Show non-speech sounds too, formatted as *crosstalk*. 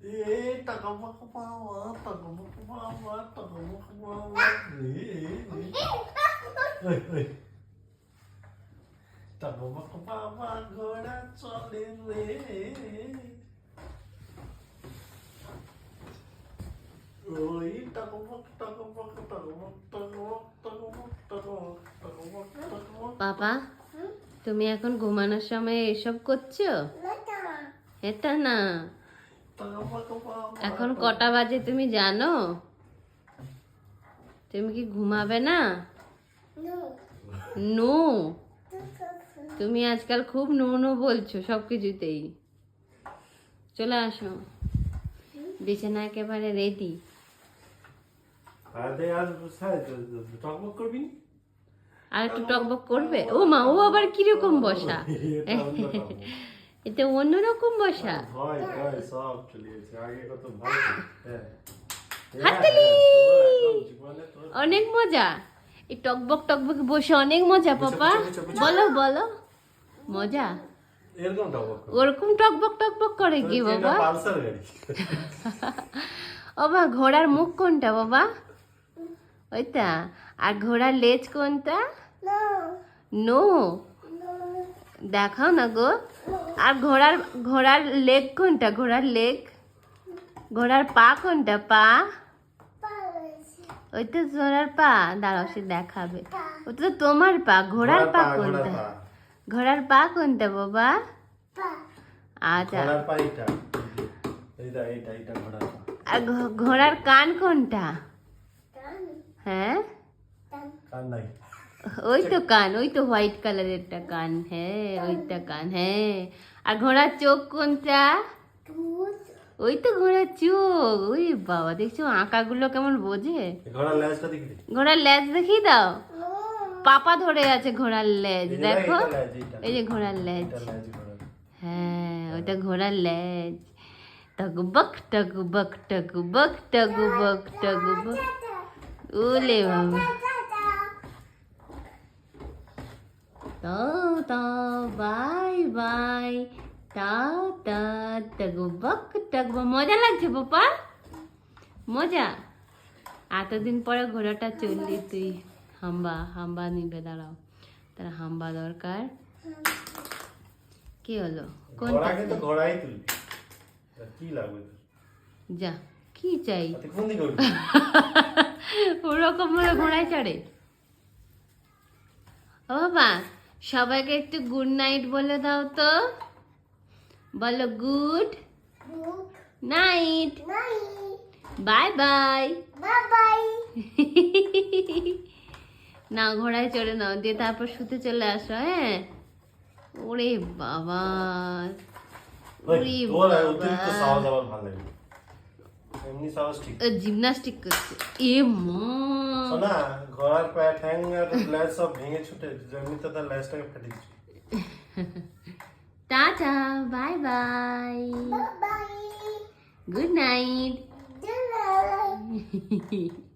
Eh, taga mo ka pawa, taga mo ka pawa, taga mo ka pawa. Eh, eh, eh. Oy, oy. Taga mo ka pawa, ঘোড়া চলে রে। ওই টাকমক টাকমক টাকমক টাকমক টাকমক টাকমক টাকমক টাকমক বাবা তুমি এখন ঘুমানোর সময় এসব করছ এটা না এখন কটা বাজে তুমি জানো? তুমি কি ঘুমাবে না? নো। তুমি আজকাল খুব নো নো বলছো সব কিছুতেই। চলে আসো। বিছানা একেবারে রেডি আরে একটু টকবক করবে? ও মা ও আবার কীরকম বসা? *laughs* এতে অন্যরকম বসা। হাততালি! অনেক মজা। এই টকবক টকবক বসে অনেক মজা পাপা। বলো বলো। মজা। ওরকম টকবক টকবক করে কি বাবা? *laughs* বাবা ঘোড়ার মুখ কোনটা বাবা? ওইটা আর ঘোড়ার লেজ কোনটা? নো। দেখাও না গো। আর ঘোড়ার ঘোড়ার লেগ কোনটা? ঘোড়ার লেগ ঘোড়ার পা কোনটা? পা? ওই তো ঘোড়ার পা। দাঁড়াও সে দেখাবে। ওটা তো তোমার পা। ঘোড়ার পা কোনটা? ঘোড়ার পা কোনটা বাবা? আচ্ছা। আর ঘোড়ার কান কোনটা? হ্যাঁ? ওই তো কান ওই তো হোয়াইট কালারেরটা কান। হ্যাঁ ওইটা কান। হ্যাঁ। আর ঘোড়ার চোখ কোনটা ওই তো ঘোড়ার চোখ ওই বাবা দেখছ আঁকাগুলো কেমন বোঝে ঘোড়ার লেজ দেখিয়ে দাও পাপা ধরে আছে ঘোড়ার লেজ দেখো এই যে ঘোড়ার লেজ। হ্যাঁ ওটা ঘোড়ার লেজ টকবক টকবক টকবক টকবক টকবক ওলে বাবা তাও তাও বাই। তাও তা টকবক টকবক মজা লাগছে বাবা মজা? এতদিন পরে ঘোড়াটা চললি তুই। হাম্বা হাম্বা নিবে দাঁড়াও। তার হাম্বা দরকার। কি হলো? কোনটা? ঘোড়াকে তো ঘোড়াই তুলবি। কি লাগবে যা কি চাই? কোন ওরকম ভাবে ঘোড়ায় চড়ে। ও বাবা সবাইকে একটু গুড নাইট বলে দাও তো। বলো good night bye bye bye না ঘোড়ায় চড়ে নাও দিয়ে তারপর শুতে চলে আসো হ্যাঁ? ওরে বাবা। ওরে বাবা। এমনি সাওয়াজ ঠিক জিমনাস্টিক করছে এ মা। সোনা ঘোড়ার পায়ে ঠ্যাং আর লেজ সব ভেঙে ছুটে জমিতে তার লেজটাকে ফেটে দিচ্ছে tata bye by. Good night. *laughs*